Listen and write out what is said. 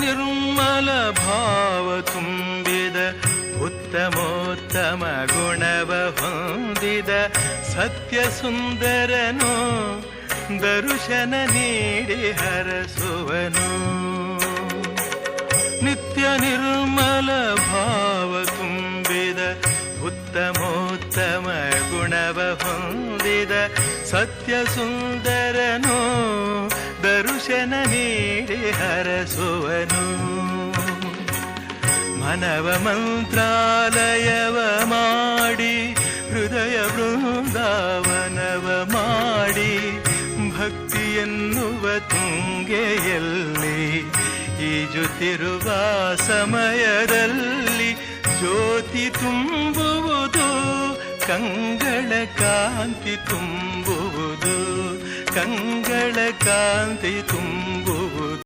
ನಿರ್ಮಲ ಭಾವ ತುಂಬಿದ ಉತ್ತಮೋತ್ತಮ ಗುಣವ ಹೊಂದಿದ ಸತ್ಯ ಸುಂದರನು ದರುಶನ ನೀಡಿ ಹರಸುವನು. ನಿತ್ಯ ನಿರ್ಮಲ ಭಾವ ತುಂಬಿದ ಉತ್ತಮೋತ್ತಮ ಗುಣವ ಹೊಂದಿದ ಸತ್ಯ ಸುಂದರನು ದರುಶನ ಹರಸುವನು. ಮನವ ಮಂತ್ರಾಲಯವ ಮಾಡಿ, ಹೃದಯ ಬೃಂದಾವನವ ಮಾಡಿ, ಭಕ್ತಿಯನ್ನುವ ತುಂಗೆಯಲ್ಲಿ ಈಜುತ್ತಿರುವ ಸಮಯದಲ್ಲಿ ಜ್ಯೋತಿ ತುಂಬುವುದು, ಕಂಗಳ ಕಾಂತಿ ತುಂಬುವುದು, ಕಂಗಳ ಕಾಂತಿ ತುಂಬುವುದು.